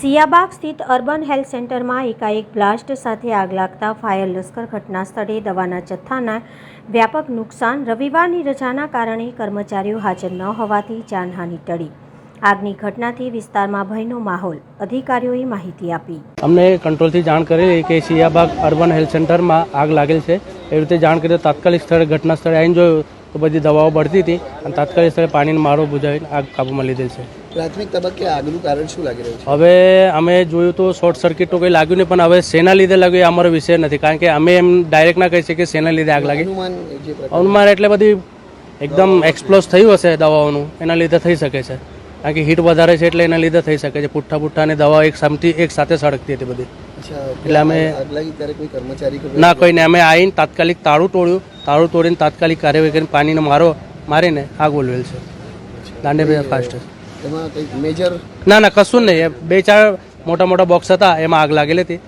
સિયાબાગ સ્થિત urban health સેન્ટરમાં એકાએક બ્લાસ્ટ સાથે આગ લાગતા ફાયર લશ્કર ઘટના સ્થળે દવાના જથ્થાના વ્યાપક નુકસાન રવિવારની રજાના કારણે કર્મચારીઓ હાજર ન હોવાથી જાનહાનિ ટળી. આગની ઘટનાથી વિસ્તારમાં ભયનો માહોલ, અધિકારીઓએ માહિતી આપી. અમને કંટ્રોલથી જાણ કરેલી કે સિયાબાગ અર્બન હેલ્થ સેન્ટરમાં આગ લાગેલ છે. એવી રીતે જાણ કરી તાત્કાલિક સ્થળે ઘટના સ્થળે આવીને જોયું તો બધી દવાઓ બળતી હતી અને તાત્કાલિક સ્થળે પાણીનો મારો બુઝાવીને આગ કાબૂમાં લીધેલ છે. પ્રાથમિક તબક્કે આગનું કારણ શું લાગી રહ્યું છે? હવે અમે જોયું તો શોર્ટ સર્કિટ તો કંઈ લાગ્યું નહીં પણ હવે શેના લીધે લાગ્યું એ અમારો વિષય નથી. કારણ કે અમે એમ ડાયરેક્ટ ના કહી શકીએ કે શેના લીધે આગ લાગી. અનુમાન એટલે બધી એકદમ એક્સપ્લોઝ થયું હશે દવાઓનું. એના લીધે થઈ શકે છે. કારણ કે હીટ વધારે છે એટલે એના લીધે થઈ શકે છે. પુઠ્ઠા પુઠ્ઠાની દવાઓ એક સમથી એક સાથે સળગતી હતી બધી. એટલે અમે- ના કોઈને. અમે આવીને તાત્કાલિક તાળું તોડ્યું. તાળું તોડીને તાત્કાલિક કાર્યવાહી કરીને પાણીનો મારો મારીને આગ ઓલવેલ છે. દાંડે ફાસ્ટ એમાં મેજર ના ના કશું નહીં. બે ચાર મોટા મોટા બોક્સ હતા એમાં આગ લાગેલી હતી.